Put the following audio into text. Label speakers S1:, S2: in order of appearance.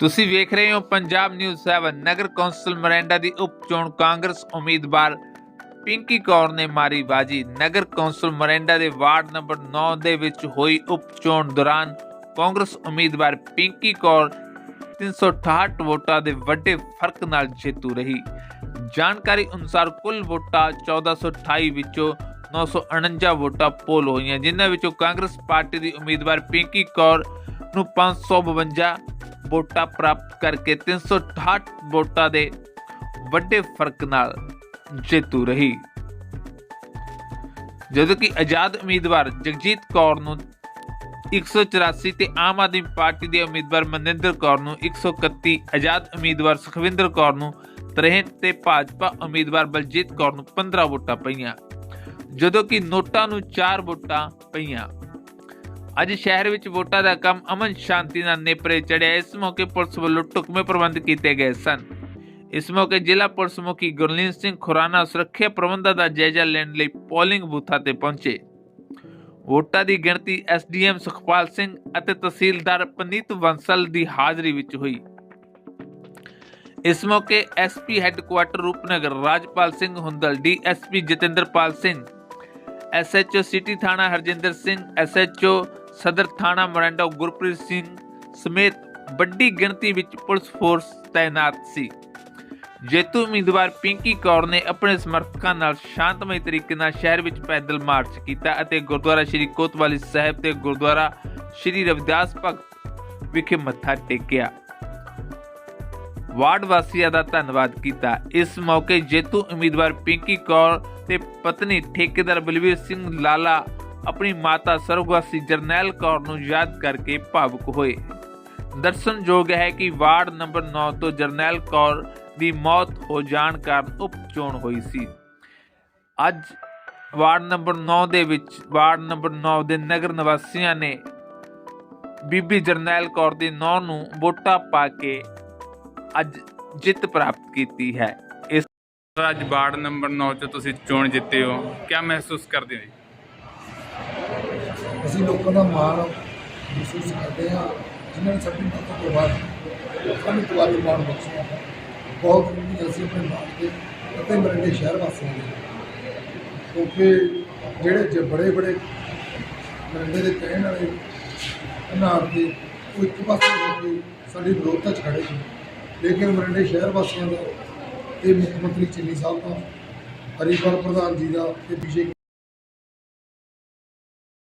S1: ਤੁਸੀਂ ਵੇਖ ਰਹੇ ਹੋ ਪੰਜਾਬ ਨਿਊਜ਼ 7 ਨਗਰ ਕੌਂਸਲ ਮਰੈਂਡਾ ਦੀ ਉਪ ਚੋਣ, ਕਾਂਗਰਸ ਉਮੀਦਵਾਰ ਪਿੰਕੀ ਕੌਰ ਨੇ ਮਾਰੀ ਬਾਜੀ। ਨਗਰ ਕੌਂਸਲ ਮਰੈਂਡਾ ਦੇ ਵਾਰਡ ਨੰਬਰ 9 ਦੇ ਵਿੱਚ ਹੋਈ ਉਪ ਚੋਣ ਦੌਰਾਨ ਕਾਂਗਰਸ ਉਮੀਦਵਾਰ ਪਿੰਕੀ ਕੌਰ 368 ਵੋਟਾਂ ਦੇ ਵੱਡੇ ਫ਼ਰਕ ਨਾਲ ਜੇਤੂ ਰਹੀ। ਜਾਣਕਾਰੀ ਅਨੁਸਾਰ ਕੁੱਲ ਵੋਟਾਂ 1428 ਵਿੱਚੋਂ 949 ਵੋਟਾਂ ਪੋਲ ਹੋਈਆਂ, ਜਿਨ੍ਹਾਂ ਵਿੱਚੋਂ ਕਾਂਗਰਸ ਪਾਰਟੀ ਦੀ ਉਮੀਦਵਾਰ ਪਿੰਕੀ ਕੌਰ ਨੂੰ 552 ਵੋਟਾਂ ਪ੍ਰਾਪਤ ਕਰਕੇ 368 ਵੋਟਾਂ ਦੇ ਵੱਡੇ ਫ਼ਰਕ ਨਾਲ ਜੇਤੂ ਰਹੀ। ਜਦੋਂ ਕਿ ਆਜ਼ਾਦ ਉਮੀਦਵਾਰ ਜਗਜੀਤ ਕੌਰ ਨੂੰ 184 ਤੇ ਆਮ ਆਦਮੀ ਪਾਰਟੀ ਦੇ ਉਮੀਦਵਾਰ ਮਨਿੰਦਰ ਕੌਰ ਨੂੰ 131 ਆਜ਼ਾਦ ਉਮੀਦਵਾਰ ਸੁਖਵਿੰਦਰ ਕੌਰ ਨੂੰ 63 ਤੇ ਭਾਜਪਾ ਉਮੀਦਵਾਰ ਬਲਜੀਤ ਕੌਰ ਨੂੰ 15 ਵੋਟਾਂ ਪਈਆਂ। ਜਦੋਂ ਕਿ ਨੋਟਾਂ ਨੂੰ 4 ਵੋਟਾਂ ਪਈਆਂ। ਅੱਜ ਸ਼ਹਿਰ ਵਿੱਚ ਵੋਟਾਂ ਦਾ ਕੰਮ ਅਮਨ ਸ਼ਾਂਤੀ ਨਾਲ ਨੇਪਰੇ ਚੜਿਆ। ਇਸ ਮੌਕੇ ਪੁਲਿਸ ਵੱਲੋਂ ਟੁਕਮੇ ਪ੍ਰਬੰਧ ਕੀਤੇ ਗਏ ਸਨ। ਇਸ ਮੌਕੇ ਜ਼ਿਲ੍ਹਾ ਪੁਲਿਸ ਮੁਖੀ ਗੁਰਲੀਨ ਸਿੰਘ ਖੁਰਾਨਾ ਸੁਰੱਖਿਆ ਪ੍ਰਬੰਧਾਂ ਦਾ ਜਾਇਜ਼ਾ ਲੈਣ ਲਈ ਪੋਲਿੰਗ ਬੂਥਾਂ ਤੇ ਪਹੁੰਚੇ। ਵੋਟਾਂ ਦੀ ਗਿਣਤੀ ਐਸਡੀਐਮ ਸੁਖਪਾਲ ਸਿੰਘ ਅਤੇ ਤਹਿਸੀਲਦਾਰ ਪਨੀਤ ਬੰਸਲ ਦੀ ਹਾਜ਼ਰੀ ਵਿੱਚ ਹੋਈ। ਇਸ ਮੌਕੇ SP headquarter Rupnagar Rajpal Singh, Hundal DSP Jatinderpal Singh SHO city ਥਾਣਾ ਹਰਜਿੰਦਰ ਸਿੰਘ ਐਸਐਚਓ ਸਦਰ ਥਾਣਾ ਮੋਰਿੰਡਾ ਗੁਰਪ੍ਰੀਤ ਸਿੰਘ ਸਮੇਤ ਵੱਡੀ ਗਿਣਤੀ ਵਿੱਚ ਪੁਲਿਸ ਫੋਰਸ ਤਾਇਨਾਤ ਸੀ। ਜੇਤੂ ਉਮੀਦਵਾਰ ਪਿੰਕੀ ਕੌਰ ਨੇ ਆਪਣੇ ਸਮਰਥਕਾਂ ਨਾਲ ਸ਼ਾਂਤਮਈ ਤਰੀਕੇ ਨਾਲ ਸ਼ਹਿਰ ਵਿੱਚ ਪੈਦਲ ਮਾਰਚ ਕੀਤਾ ਅਤੇ ਗੁਰਦੁਆਰਾ ਸ੍ਰੀ ਕੋਤਵਾਲੀ ਸਾਹਿਬ ਤੇ ਗੁਰਦੁਆਰਾ ਸ੍ਰੀ ਰਵਿਦਾਸ ਭਗਤ ਵਿਖੇ ਮੱਥਾ ਟੇਕਿਆ। ਵਾਰਡ ਵਾਸੀਆਂ ਦਾ ਧੰਨਵਾਦ ਕੀਤਾ। ਇਸ ਮੌਕੇ ਜੇਤੂ ਉਮੀਦਵਾਰ ਪਿੰਕੀ ਕੌਰ ਤੇ ਪਤਨੀ ਠੇਕੇਦਾਰ ਬਲਵੀਰ ਸਿੰਘ ਲਾਲਾ ਆਪਣੀ ਮਾਤਾ ਸਰਵਗਾਸੀ ਜਰਨੈਲ ਕੌਰ ਨੂੰ ਯਾਦ ਕਰਕੇ ਭਾਵੁਕ ਹੋਏ। ਦਰਸ਼ਨਯੋਗ ਹੈ ਕਿ ਵਾਰਡ ਨੰਬਰ 9 ਤੋਂ ਜਰਨੈਲ ਕੌਰ ਦੀ ਮੌਤ ਹੋ ਜਾਣ ਕਾਰਨ ਉਪ ਚੋਣ ਹੋਈ ਸੀ। ਅੱਜ ਵਾਰਡ ਨੰਬਰ 9 ਦੇ ਵਿੱਚ ਵਾਰਡ ਨੰਬਰ 9 ਦੇ ਨਗਰ ਨਿਵਾਸੀਆਂ ਨੇ ਬੀਬੀ ਜਰਨੈਲ ਕੌਰ ਦੀ ਨੌ ਨੂੰ ਵੋਟਾਂ ਪਾ ਕੇ ਅੱਜ ਜਿੱਤ ਪ੍ਰਾਪਤ ਕੀਤੀ ਹੈ। ਇਸ
S2: ਅੱਜ ਵਾਰਡ ਨੰਬਰ 9 ਚ ਤੁਸੀਂ ਚੋਣ ਜਿੱਤੇ ਹੋ। ਕੀ ਮਹਿਸੂਸ ਕਰਦੇ ਹੋ ਜੀ?
S3: ਅਸੀਂ ਲੋਕਾਂ ਦਾ ਮਾਣ ਮਹਿਸੂਸ ਕਰਦੇ ਹਾਂ। ਜਿਨ੍ਹਾਂ ਨੇ ਸਾਡੀ ਮਦਦ ਤੋਂ ਬਾਅਦ ਸਾਨੂੰ ਦੁਆਰੇ ਮਾਣ ਬਖਸ਼ਿਆ ਬਹੁਤ ਜ਼ਰੂਰੀ ਅਸੀਂ ਆਪਣੇ ਮਾਣ ਦੇ ਅਤੇ ਮਰੰਡੇ ਸ਼ਹਿਰ ਵਾਸੀਆਂ ਦੇ ਕਿਉਂਕਿ ਜਿਹੜੇ ਜੇ ਬੜੇ ਬੜੇ ਮਰੰਡੇ ਦੇ ਕਹਿਣ ਵਾਲੇ ਅਨਾਰ ਦੇ, ਉਹ ਇੱਕ ਪਾਸੇ ਹੋ ਕੇ ਸਾਡੀ ਵਿਰੋਧਤਾ 'ਚ ਖੜੇ ਸੀ ਲੇਕਿਨ ਮਰੰਡੇ ਸ਼ਹਿਰ ਵਾਸੀਆਂ ਦਾ ਤੇ ਮੁੱਖ ਮੰਤਰੀ ਚੰਨੀ ਸਾਹਿਬ ਦਾ ਹਰੀਪਾਲ ਪ੍ਰਧਾਨ ਜੀ ਦਾ ਤੇ ਬੀਜੇਪੀ